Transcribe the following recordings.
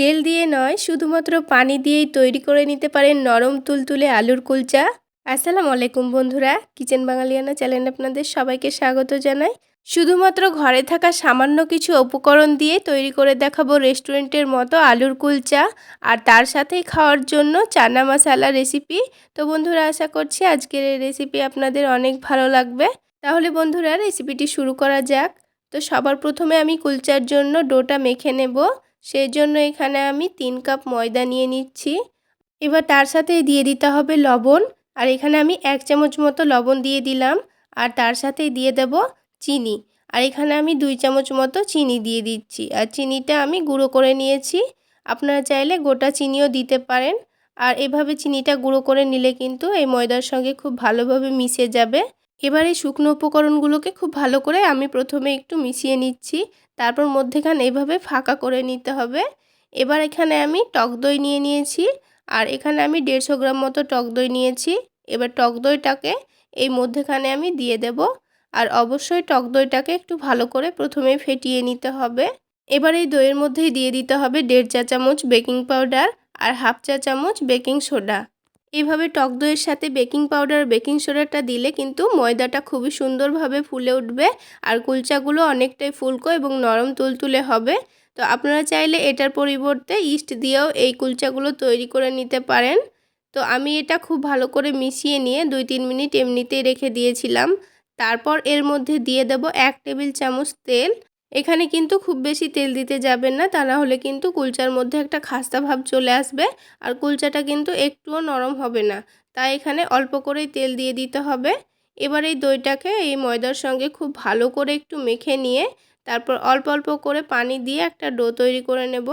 তেল দিয়ে নয়, শুধুমাত্র পানি দিয়েই তৈরি করে নিতে পারেন নরম তুলতুলে আলুর কুলচা। আসসালামু আলাইকুম বন্ধুরা, কিচেন বাঙালিয়ানা চ্যানেল আপনাদের সবাইকে স্বাগত জানাই। শুধুমাত্র ঘরে থাকা সামান্য কিছু উপকরণ দিয়ে তৈরি করে দেখাবো রেস্টুরেন্টের মতো আলুর কুলচা। আর তার সাথেই খাওয়ার জন্য চানা মশালা রেসিপি। তো বন্ধুরা, আশা করছি আজকের এই রেসিপি আপনাদের অনেক ভালো লাগবে। তাহলে বন্ধুরা, রেসিপিটি শুরু করা যাক। তো সবার প্রথমে আমি কুলচার জন্য ডোটা মেখে নেব। সেই জন্য এখানে আমি তিন কাপ ময়দা নিয়ে নিচ্ছি। এবার তার সাথে দিয়ে দিতে হবে লবণ। আর এখানে আমি এক চামচ মতো লবণ দিয়ে দিলাম। আর তার সাথে দিয়ে দেব চিনি। আর এখানে আমি দুই চামচ মতো চিনি দিয়ে দিচ্ছি। আর চিনিটা আমি গুঁড়ো করে নিয়েছি। আপনারা চাইলে গোটা চিনিও দিতে পারেন। আর এভাবে চিনিটা গুঁড়ো করে নিলে কিন্তু এই ময়দার সঙ্গে খুব ভালোভাবে মিশে যাবে। এবার এই শুকনো উপকরণগুলোকে খুব ভালো করে আমি প্রথমে একটু মিশিয়ে নিচ্ছি। তারপর মধ্যেখান এভাবে ফাঁকা করে নিতে হবে। এবার এখানে আমি টক দই নিয়ে নিয়েছি আর এখানে আমি দেড়শো গ্রাম মতো টক দই নিয়েছি। এবার টক দইটাকে এই মধ্যেখানে আমি দিয়ে দেব আর অবশ্যই টক দইটাকে একটু ভালো করে প্রথমে ফেটিয়ে নিতে হবে। এবার এই দইয়ের মধ্যেই দিয়ে দিতে হবে দেড় চা চামচ বেকিং পাউডার আর হাফ চা চামচ বেকিং সোডা। এইভাবে টক দইয়ের সাথে বেকিং পাউডার বেকিং সোডাটা দিলে কিন্তু ময়দাটা খুবই সুন্দরভাবে ফুলে উঠবে আর কুলচাগুলো অনেকটাই ফুলকো এবং নরম তুলতুলে হবে। তো আপনারা চাইলে এটার পরিবর্তে ইস্ট দিয়েও এই কুলচাগুলো তৈরি করে নিতে পারেন। তো আমি এটা খুব ভালো করে মিশিয়ে নিয়ে দুই তিন মিনিট এমনিতেই রেখে দিয়েছিলাম। তারপর এর মধ্যে দিয়ে দেব এক টেবিল চামচ তেল। এখানে কিন্তু খুব বেশি তেল দিতে যাবেন না, তা না হলে কিন্তু কুলচার মধ্যে একটা খাস্তা ভাব চলে আসবে আর কুলচাটা কিন্তু একটুও নরম হবে না। তাই এখানে অল্প করেই তেল দিয়ে দিতে হবে। এবার এই দইটাকে এই ময়দার সঙ্গে খুব ভালো করে একটু মেখে নিয়ে তারপর অল্প অল্প করে পানি দিয়ে একটা ডো তৈরি করে নেব।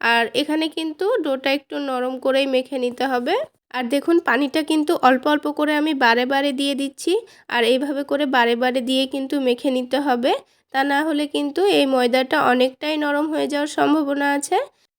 আর এখানে কিন্তু ডোটা একটু নরম করেই মেখে নিতে হবে। আর দেখুন পানিটা কিন্তু অল্প অল্প করে আমি বারে বারে দিয়ে দিচ্ছি। আর এইভাবে করে বারে বারে দিয়ে কিন্তু মেখে নিতে হবে। তা না হলে কিন্তু এই ময়দাটা অনেকটাই নরম হয়ে যাওয়ার সম্ভাবনা আছে।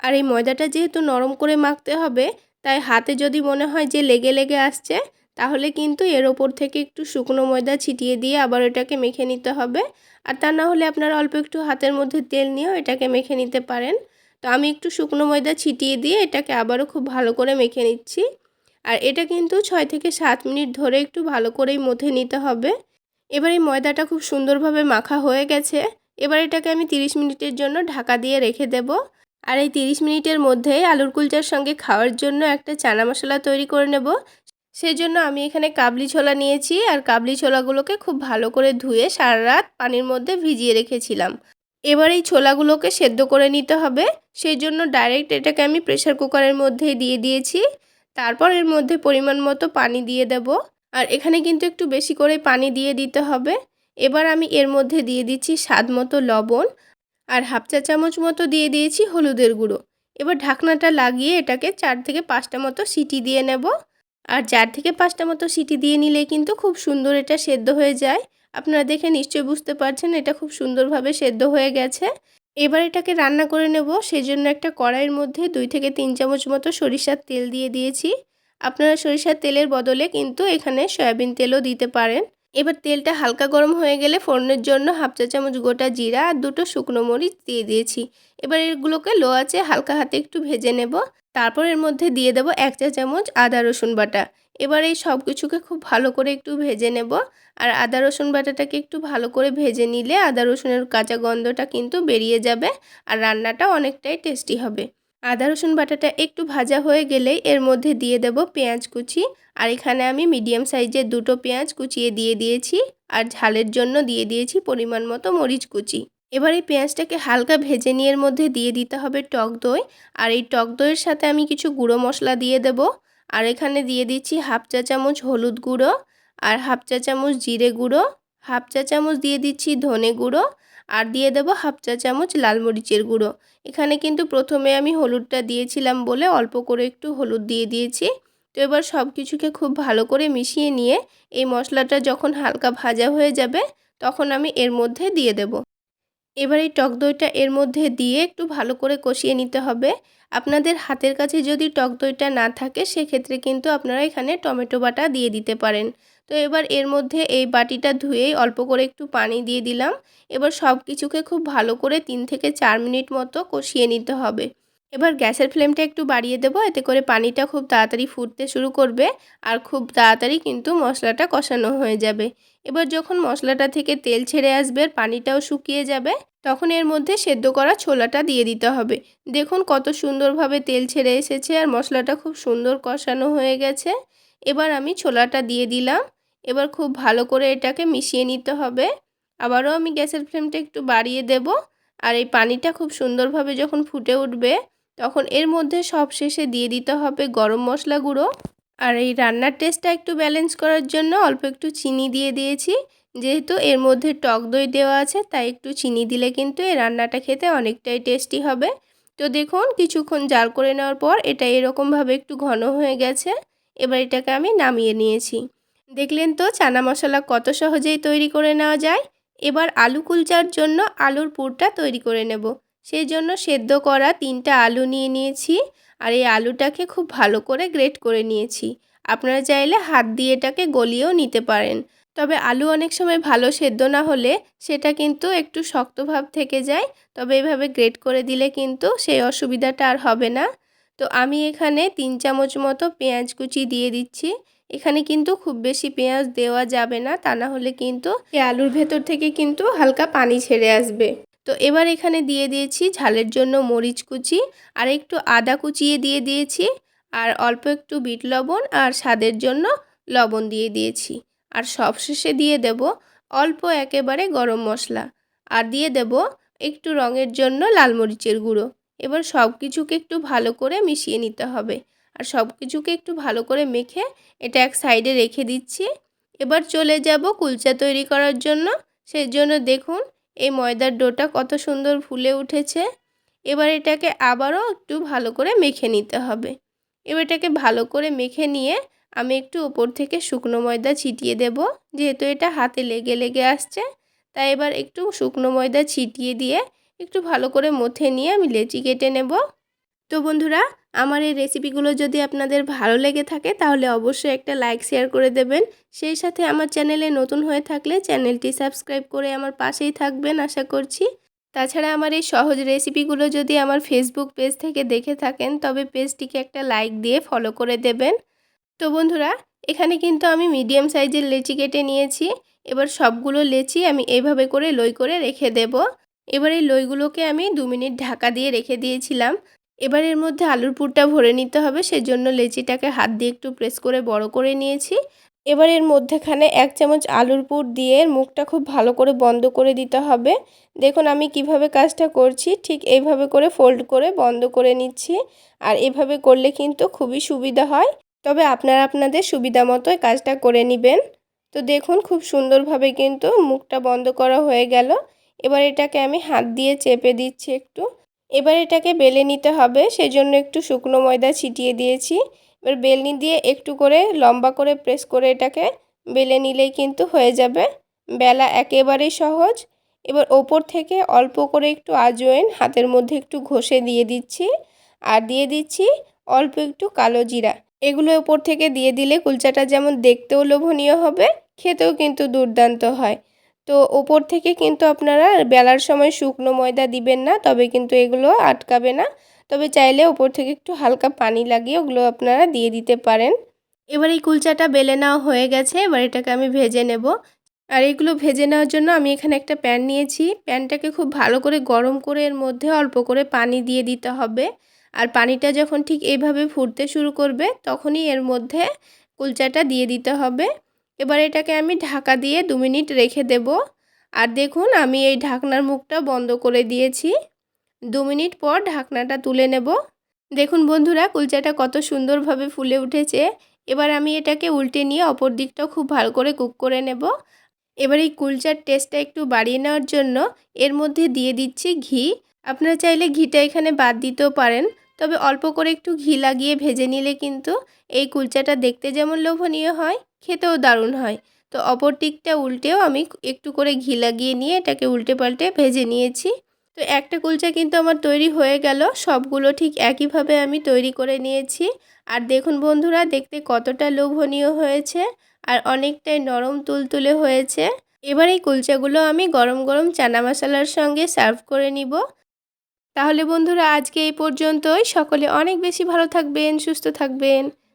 আর এই ময়দাটা যেহেতু নরম করে মাখতে হবে, তাই হাতে যদি মনে হয় যে লেগে লেগে আসছে, তাহলে কিন্তু এর ওপর থেকে একটু শুকনো ময়দা ছিটিয়ে দিয়ে আবার এটাকে মেখে নিতে হবে। আর তা না হলে আপনারা অল্প একটু হাতের মধ্যে তেল নিয়েও এটাকে মেখে নিতে পারেন। তো আমি একটু শুকনো ময়দা ছিটিয়ে দিয়ে এটাকে আবারও খুব ভালো করে মেখে নিচ্ছি। আর এটা কিন্তু ছয় থেকে সাত মিনিট ধরে একটু ভালো করেই মথে নিতে হবে। এবার এই ময়দাটা খুব সুন্দরভাবে মাখা হয়ে গেছে। এবার এটাকে আমি 30 মিনিটের জন্য ঢাকা দিয়ে রেখে দেব। আর এই 30 মিনিটের মধ্যে আলুর কুলচার সঙ্গে খাওয়ার জন্য একটা চানা মশলা তৈরি করে নেব। সেই জন্য আমি এখানে কাবলি ছোলা নিয়েছি আর কাবলি ছোলাগুলোকে খুব ভালো করে ধুয়ে সারা রাত পানির মধ্যে ভিজিয়ে রেখেছিলাম। এবার এই ছোলাগুলোকে সেদ্ধ করে নিতে হবে। সেই জন্য ডাইরেক্ট এটাকে আমি প্রেশার কুকারের মধ্যেই দিয়ে দিয়েছি। তারপর এর মধ্যে পরিমাণ মতো পানি দিয়ে দেব। আর এখানে কিন্তু একটু বেশি করে পানি দিয়ে দিতে হবে। এবার আমি এর মধ্যে দিয়ে দিচ্ছি স্বাদ মতো লবণ আর হাফ চা চামচ মতো দিয়ে দিয়েছি হলুদের গুঁড়ো। এবার ঢাকনাটা লাগিয়ে এটাকে চার থেকে পাঁচটা মতো সিটি দিয়ে নেব। আর চার থেকে পাঁচটা মতো সিটি দিয়ে নিলে কিন্তু খুব সুন্দর এটা সেদ্ধ হয়ে যায়। আপনারা দেখে নিশ্চয়ই বুঝতে পারছেন এটা খুব সুন্দরভাবে সেদ্ধ হয়ে গেছে। এবার এটাকে রান্না করে নেব। সেজন্য একটা কড়াইয়ের মধ্যে দুই থেকে তিন চামচ মতো সরিষার তেল দিয়ে দিয়েছি। আপনারা সরিষার তেলের বদলে কিন্তু এখানে সয়াবিন তেলও দিতে পারেন। এবার তেলটা হালকা গরম হয়ে গেলে ফোড়নের জন্য হাফ চা চামচ গোটা জিরা আর দুটো শুকনো মরিচ দিয়ে দিয়েছি। এবার এগুলোকে লো আছে হালকা হাতে একটু ভেজে নেব। তারপর এর মধ্যে দিয়ে দেবো এক চা চামচ আদা, রসুন বাটা। এবার এই সব কিছুকে খুব ভালো করে একটু ভেজে নেব। আর আদা, রসুন বাটাটাকে একটু ভালো করে ভেজে নিলে আদা, রসুনের কাঁচা গন্ধটা কিন্তু বেরিয়ে যাবে আর রান্নাটা অনেকটাই টেস্টি হবে। আদা, রসুন বাটাটা একটু ভাজা হয়ে গেলেই এর মধ্যে দিয়ে দেব পেঁয়াজ কুচি। আর এখানে আমি মিডিয়াম সাইজের দুটো পেঁয়াজ কুচিয়ে দিয়ে দিয়েছি। আর ঝালের জন্য দিয়ে দিয়েছি পরিমাণ মতো মরিচ কুচি। এবার এই পেঁয়াজটাকে হালকা ভেজে নিয়ে এর মধ্যে দিয়ে দিতে হবে টক দই। আর এই টক দইয়ের সাথে আমি কিছু গুঁড়ো মশলা দিয়ে দেব। আর এখানে দিয়ে দিচ্ছি হাফ চা চামচ হলুদ গুঁড়ো। আর হাফ চা চামচ জিরে গুঁড়ো। হাফ চা চামচ দিয়ে দিচ্ছি ধনে গুঁড়ো আর দিয়ে দেবো হাফ চা চামচ লাল মরিচের গুঁড়ো। এখানে কিন্তু প্রথমে আমি হলুদটা দিয়েছিলাম বলে অল্প করে একটু হলুদ দিয়ে দিয়েছি। তো এবার সব কিছুকে খুব ভালো করে মিশিয়ে নিয়ে এই মশলাটা যখন হালকা ভাজা হয়ে যাবে তখন আমি এর মধ্যে দিয়ে দেব। এবার এই টক দইটা এর মধ্যে দিয়ে একটু ভালো করে কষিয়ে নিতে হবে। আপনাদের হাতের কাছে যদি টক দইটা না থাকে, সেক্ষেত্রে কিন্তু আপনারা এখানে টমেটো বাটা দিয়ে দিতে পারেন। তো এবার এর মধ্যে এই বাটিটা ধুয়েই অল্প করে একটু পানি দিয়ে দিলাম। এবার সব কিছুকে খুব ভালো করে তিন থেকে চার মিনিট মতো কষিয়ে নিতে হবে। এবার গ্যাসের ফ্লেমটা একটু বাড়িয়ে দেবো। এতে করে পানিটা খুব তাড়াতাড়ি ফুটতে শুরু করবে আর খুব তাড়াতাড়ি কিন্তু মশলাটা কষানো হয়ে যাবে। এবার যখন মশলাটা থেকে তেল ছেড়ে আসবে আর পানিটাও শুকিয়ে যাবে, তখন এর মধ্যে সেদ্ধ করা ছোলাটা দিয়ে দিতে হবে। দেখুন কত সুন্দরভাবে তেল ছেড়ে এসেছে আর মশলাটা খুব সুন্দর কষানো হয়ে গেছে। এবার আমি ছোলাটা দিয়ে দিলাম। এবার খুব ভালো করে এটাকে মিশিয়ে নিতে হবে। আবারও আমি গ্যাসের ফ্লেমটা একটু বাড়িয়ে দেব। আর এই পানিটা খুব সুন্দরভাবে যখন ফুটে উঠবে তখন এর মধ্যে সব শেষে দিয়ে দিতে হবে গরম মশলা গুঁড়ো। আর এই রান্নার টেস্টটা একটু ব্যালেন্স করার জন্য অল্প একটু চিনি দিয়ে দিয়েছি। যেহেতু এর মধ্যে টক দই দেওয়া আছে, তাই একটু চিনি দিলে কিন্তু এই রান্নাটা খেতে অনেকটাই টেস্টি হবে। তো দেখুন, কিছুক্ষণ জাল করে নেওয়ার পর এটা এরকমভাবে একটু ঘন হয়ে গেছে। এবার এটাকে আমি নামিয়ে নিয়েছি। দেখলেন তো, চানা মশলা কত সহজেই তৈরি করে নেওয়া যায়। এবার আলু কুলচার জন্য আলুর পুরটা তৈরি করে নেব। সেই জন্য সেদ্ধ করা তিনটা আলু নিয়ে নিয়েছি আর এই আলুটাকে খুব ভালো করে গ্রেট করে নিয়েছি। আপনারা চাইলে হাত দিয়ে এটাকে গলিয়েও নিতে পারেন। তবে আলু অনেক সময় ভালো সেদ্ধ না হলে সেটা কিন্তু একটু শক্ত ভাব থেকে যায়, তবে এভাবে গ্রেট করে দিলে কিন্তু সেই অসুবিধাটা আর হবে না। তো আমি এখানে তিন চামচ মতো পেঁয়াজ কুচি দিয়ে দিচ্ছি। এখানে কিন্তু খুব বেশি পেঁয়াজ দেওয়া যাবে না, তা না হলে কিন্তু এই আলুর ভেতর থেকে কিন্তু হালকা পানি ছেড়ে আসবে। তো এবার এখানে দিয়ে দিয়েছি ঝালের জন্য মরিচ কুচি, আর একটু আদা কুচিয়ে দিয়ে দিয়েছি, আর অল্প একটু বিট লবণ আর স্বাদের জন্য লবণ দিয়ে দিয়েছি। আর সবশেষে দিয়ে দেব অল্প একেবারে গরম মশলা, আর দিয়ে দেব একটু রঙের জন্য লাল মরিচের গুঁড়ো। এবার সব কিছুকে একটু ভালো করে মিশিয়ে নিতে হবে, আর সব কিছুকে একটু ভালো করে মেখে এটা এক সাইডে রেখে দিচ্ছি। এবার চলে যাব কুলচা তৈরি করার জন্য সেই জন্য দেখুন এই ময়দার ডোটা কত সুন্দর ফুলে উঠেছে। এবার এটাকে আবারও একটু ভালো করে মেখে নিতে হবে। এবার এটাকে ভালো করে মেখে নিয়ে আমি একটু ওপর থেকে শুকনো ময়দা ছিটিয়ে দেব। যেহেতু এটা হাতে লেগে লেগে আসছে, তাই এবার একটু শুকনো ময়দা ছিটিয়ে দিয়ে একটু ভালো করে মথে নিয়ে আমি লেচি কেটে নেব। তো বন্ধুরা, আমার এই রেসিপিগুলো যদি আপনাদের ভালো লেগে থাকে, তাহলে অবশ্যই একটা লাইক শেয়ার করে দেবেন। সেই সাথে আমার চ্যানেলে নতুন হয়ে থাকলে চ্যানেলটি সাবস্ক্রাইব করে আমার পাশেই থাকবেন, আশা করছি। তাছাড়া আমার এই সহজ রেসিপিগুলো যদি আমার ফেসবুক পেজ থেকে দেখে থাকেন, তবে পেজটিকে একটা লাইক দিয়ে ফলো করে দেবেন। তো বন্ধুরা, এখানে কিন্তু আমি মিডিয়াম সাইজের লেচি কেটে নিয়েছি। এবার সবগুলো লেচি আমি এইভাবে করে লই করে রেখে দেব। এবার এই লইগুলোকে আমি দু মিনিট ঢাকা দিয়ে রেখে দিয়েছিলাম। এবার এর মধ্যে আলুর পুরটা ভরে নিতে হবে, সেজন্য লেচিটাকে হাত দিয়ে একটু প্রেস করে বড় করে নিয়েছি। এবার এর মধ্যেখানে এক চামচ আলুর পুর দিয়ে মুখটা খুব ভালো করে বন্ধ করে দিতে হবে। দেখুন আমি কীভাবে কাজটা করছি, ঠিক এইভাবে করে ফোল্ড করে বন্ধ করে নিচ্ছি, আর এভাবে করলে কিন্তু খুবই সুবিধা হয়। তবে আপনারা আপনাদের সুবিধা মতো কাজটা করে নেবেন। তো দেখুন খুব সুন্দরভাবে কিন্তু মুখটা বন্ধ করা হয়ে গেল। এবার এটাকে আমি হাত দিয়ে চেপে দিচ্ছি একটু। এবার এটাকে বেলে নিতে হবে সেই জন্য একটু শুকনো ময়দা ছিটিয়ে দিয়েছি। এবার বেলনি দিয়ে একটু করে লম্বা করে প্রেস করে এটাকে বেলে নিলেই কিন্তু হয়ে যাবে। বেলা একেবারেই সহজ। এবার ওপর থেকে অল্প করে একটু আজওয়েন হাতের মধ্যে একটু ঘষে দিয়ে দিচ্ছি। আর দিয়ে দিচ্ছি অল্প একটু কালো জিরা। এগুলো ওপর থেকে দিয়ে দিলে কুলচাটা যেমন দেখতেও লোভনীয় হবে, খেতেও কিন্তু দুর্দান্ত হয়। তো ওপর থেকে কিন্তু আপনারা বেলার সময় শুকনো ময়দা দিবেন না, তবে কিন্তু এগুলো আটকাবে না। তবে চাইলে ওপর থেকে একটু হালকা পানি লাগিয়ে ওগুলো আপনারা দিয়ে দিতে পারেন। এবার এই কুলচাটা বেলে নেওয়া হয়ে গেছে, এবার এটাকে আমি ভেজে নেব। আর এগুলো ভেজে নেওয়ার জন্য আমি এখানে একটা প্যান নিয়েছি। প্যানটাকে খুব ভালো করে গরম করে এর মধ্যে অল্প করে পানি দিয়ে দিতে হবে। আর পানিটা যখন ঠিক এইভাবে ফুটতে শুরু করবে, তখনই এর মধ্যে কুলচাটা দিয়ে দিতে হবে। এবার এটাকে আমি ঢাকা দিয়ে দু মিনিট রেখে দেব। আর দেখুন, আমি এই ঢাকনার মুখটা বন্ধ করে দিয়েছি। দু মিনিট পর ঢাকনাটা তুলে নেব। দেখুন বন্ধুরা, কুলচাটা কত সুন্দরভাবে ফুলে উঠেছে। এবার আমি এটাকে উল্টে নিয়ে অপর দিকটাও খুব ভালো করে কুক করে নেব। এবার এই কুলচার টেস্টটা একটু বাড়িয়ে নেওয়ার জন্য এর মধ্যে দিয়ে দিচ্ছি ঘি। আপনারা চাইলে ঘিটা এখানে বাদ দিতেও পারেন, তবে অল্প করে একটু ঘি লাগিয়ে ভেজে নিলে কিন্তু এই কুলচাটা দেখতে যেমন লোভনীয় হয়। খেতেও দারুণ হয়। তো অপর দিকটা উল্টেও আমি একটু করে ঘি লাগিয়ে নিয়ে এটাকে উল্টে পাল্টে ভেজে নিয়েছি। তো একটা কুলচা কিন্তু আমার তৈরি হয়ে গেল। সবগুলো ঠিক একইভাবে আমি তৈরি করে নিয়েছি। আর দেখুন বন্ধুরা, দেখতে কতটা লোভনীয় হয়েছে আর অনেকটাই নরম তুলতুলে হয়েছে। এবার এই কুলচাগুলো আমি গরম গরম চানা মশলার সঙ্গে সার্ভ করে নিব। তাহলে বন্ধুরা, আজকে এই পর্যন্তই। সকলে অনেক বেশি ভালো থাকবেন, সুস্থ থাকবেন।